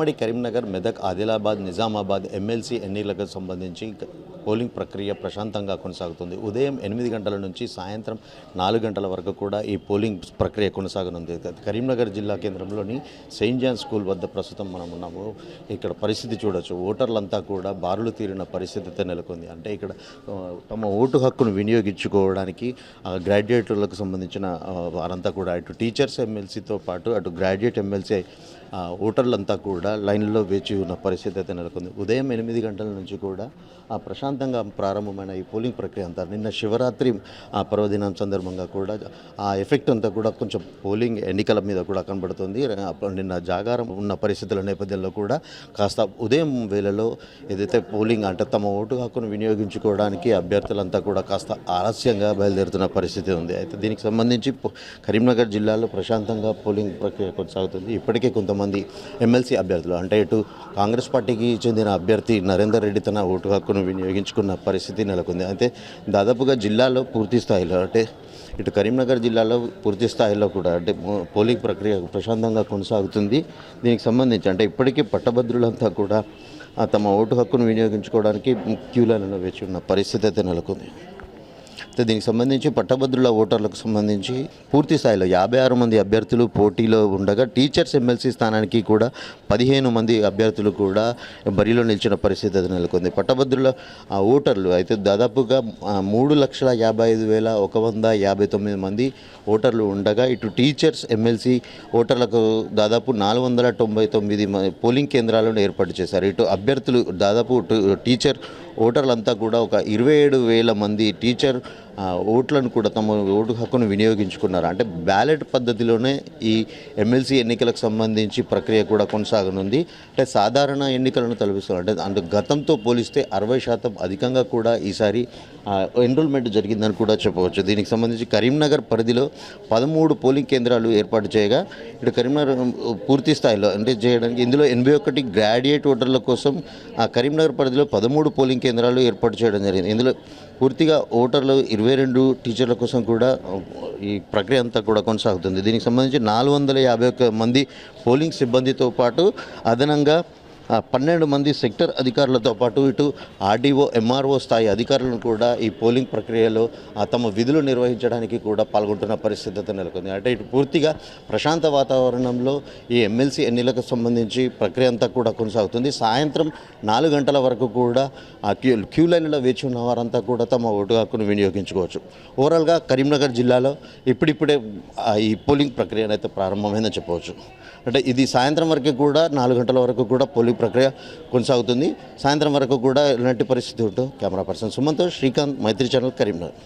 ఉమ్మడి కరీంనగర్ మెదక్ ఆదిలాబాద్ నిజామాబాద్ ఎమ్మెల్సీ ఎన్నికలకు సంబంధించి పోలింగ్ ప్రక్రియ ప్రశాంతంగా కొనసాగుతుంది. ఉదయం ఎనిమిది గంటల నుంచి సాయంత్రం నాలుగు గంటల వరకు కూడా ఈ పోలింగ్ ప్రక్రియ కొనసాగనుంది. కరీంనగర్ జిల్లా కేంద్రంలోని సెయింట్ జాన్ స్కూల్ వద్ద ప్రస్తుతం మనం ఉన్నాము. ఇక్కడ పరిస్థితి చూడొచ్చు. ఓటర్లంతా కూడా బారులు తీరిన పరిస్థితితో నెలకొంది. అంటే ఇక్కడ తమ ఓటు హక్కును వినియోగించుకోవడానికి ఆ, గ్రాడ్యుయేట్లకు సంబంధించిన వారంతా కూడా అటు టీచర్స్ ఎమ్మెల్సీతో పాటు అటు గ్రాడ్యుయేట్ ఎమ్మెల్సీ ఓటర్లంతా కూడా లైన్లో వేచి ఉన్న పరిస్థితి అయితే నెలకొంది. ఉదయం ఎనిమిది గంటల నుంచి కూడా ఆ ప్రశాంతంగా ప్రారంభమైన ఈ పోలింగ్ ప్రక్రియ అంతా నిన్న శివరాత్రి ఆ పర్వదినం సందర్భంగా కూడా ఆ ఎఫెక్ట్ అంతా కూడా కొంచెం పోలింగ్ ఎన్నికల మీద కూడా కనబడుతుంది. నిన్న జాగారం ఉన్న పరిస్థితుల నేపథ్యంలో కూడా కాస్త ఉదయం వేళలో ఏదైతే పోలింగ్ అంటే తమ ఓటు హక్కును వినియోగించుకోవడానికి అభ్యర్థులంతా కూడా కాస్త ఆలస్యంగా బయలుదేరుతున్న పరిస్థితి ఉంది. అయితే దీనికి సంబంధించి కరీంనగర్ జిల్లాలో ప్రశాంతంగా పోలింగ్ ప్రక్రియ కొనసాగుతుంది. ఇప్పటికే కొంతమంది మంది ఎమ్మెల్సీ అభ్యర్థులు అంటే ఇటు కాంగ్రెస్ పార్టీకి చెందిన అభ్యర్థి నరేందర్ రెడ్డి తన ఓటు హక్కును వినియోగించుకున్న పరిస్థితి నెలకొంది. అయితే దాదాపుగా జిల్లాలో పూర్తి స్థాయిలో అంటే ఇటు కరీంనగర్ జిల్లాలో పూర్తి స్థాయిలో కూడా అంటే పోలింగ్ ప్రక్రియ ప్రశాంతంగా కొనసాగుతుంది. దీనికి సంబంధించి అంటే ఇప్పటికీ పట్టభద్రులంతా కూడా తమ ఓటు హక్కును వినియోగించుకోవడానికి క్యూలను వేచి ఉన్న పరిస్థితి అయితే నెలకొంది. దీనికి సంబంధించి పట్టభద్రుల ఓటర్లకు సంబంధించి పూర్తి స్థాయిలో యాభై ఆరు మంది అభ్యర్థులు పోటీలో ఉండగా టీచర్స్ ఎమ్మెల్సీ స్థానానికి కూడా పదిహేను మంది అభ్యర్థులు కూడా బరిలో నిలిచిన పరిస్థితి నెలకొంది. పట్టభద్రుల ఆ, ఓటర్లు అయితే దాదాపుగా మూడు లక్షల యాభై ఐదు వేల ఒక వంద యాభై తొమ్మిది మంది ఓటర్లు ఉండగా ఇటు టీచర్స్ ఎమ్మెల్సీ ఓటర్లకు దాదాపు నాలుగు వందల తొంభై తొమ్మిది మ- పోలింగ్ కేంద్రాలను ఏర్పాటు చేశారు. ఇటు అభ్యర్థులు దాదాపు టీచర్ ఓటర్లంతా కూడా ఒక ఇరవై ఏడు వేల మంది టీచర్ ఓట్లను కూడా తమ ఓటు హక్కును వినియోగించుకున్నారు. అంటే బ్యాలెట్ పద్ధతిలోనే ఈ ఎమ్మెల్సీ ఎన్నికలకు సంబంధించి ప్రక్రియ కూడా కొనసాగనుంది. అంటే సాధారణ ఎన్నికలను తలపిస్తున్నారు. అంటే అందు గతంతో పోలిస్తే అరవై శాతం అధికంగా కూడా ఈసారి ఎన్రోల్మెంట్ జరిగిందని కూడా చెప్పవచ్చు. దీనికి సంబంధించి కరీంనగర్ పరిధిలో పదమూడు పోలింగ్ కేంద్రాలు ఏర్పాటు చేయగా ఇటు కరీంనగర్ పూర్తి స్థాయిలో అంటే చేయడానికి ఇందులో ఎనభై ఒకటి గ్రాడ్యుయేట్ ఓటర్ల కోసం కరీంనగర్ పరిధిలో పదమూడు పోలింగ్ కేంద్రాలు ఏర్పాటు చేయడం జరిగింది. ఇందులో పూర్తిగా ఓటర్లు ఇరవై రెండు టీచర్ల కోసం కూడా ఈ ప్రక్రియ అంతా కూడా కొనసాగుతుంది. దీనికి సంబంధించి నాలుగు వందల యాభై ఒక్క మంది పోలింగ్ సిబ్బందితో పాటు అదనంగా పన్నెండు మంది సెక్టర్ అధికారులతో పాటు ఇటు ఆర్డీఓ ఎంఆర్ఓ స్థాయి అధికారులను కూడా ఈ పోలింగ్ ప్రక్రియలో తమ విధులు నిర్వహించడానికి కూడా పాల్గొంటున్న పరిస్థితి నెలకొంది. అంటే ఇటు పూర్తిగా ప్రశాంత వాతావరణంలో ఈ ఎమ్మెల్సీ ఎన్నికలకు సంబంధించి ప్రక్రియ అంతా కూడా కొనసాగుతుంది. సాయంత్రం నాలుగు గంటల వరకు కూడా ఆ క్యూ క్యూ లైన్లో వేచి ఉన్న వారంతా కూడా తమ ఓటు హక్కును వినియోగించుకోవచ్చు. ఓవరాల్గా కరీంనగర్ జిల్లాలో ఇప్పుడిప్పుడే ఈ పోలింగ్ ప్రక్రియ అయితే ప్రారంభమైందని చెప్పవచ్చు. అంటే ఇది సాయంత్రం వరకు కూడా నాలుగు గంటల వరకు కూడా పోలింగ్ ప్రక్రియ కొనసాగుతుంది. సాయంత్రం వరకు కూడా ఇలాంటి పరిస్థితి ఉంటుంది కెమెరా పర్సన్ సుమంతో శ్రీకాంత్ మైత్రి ఛానల్ కరీంనగర్.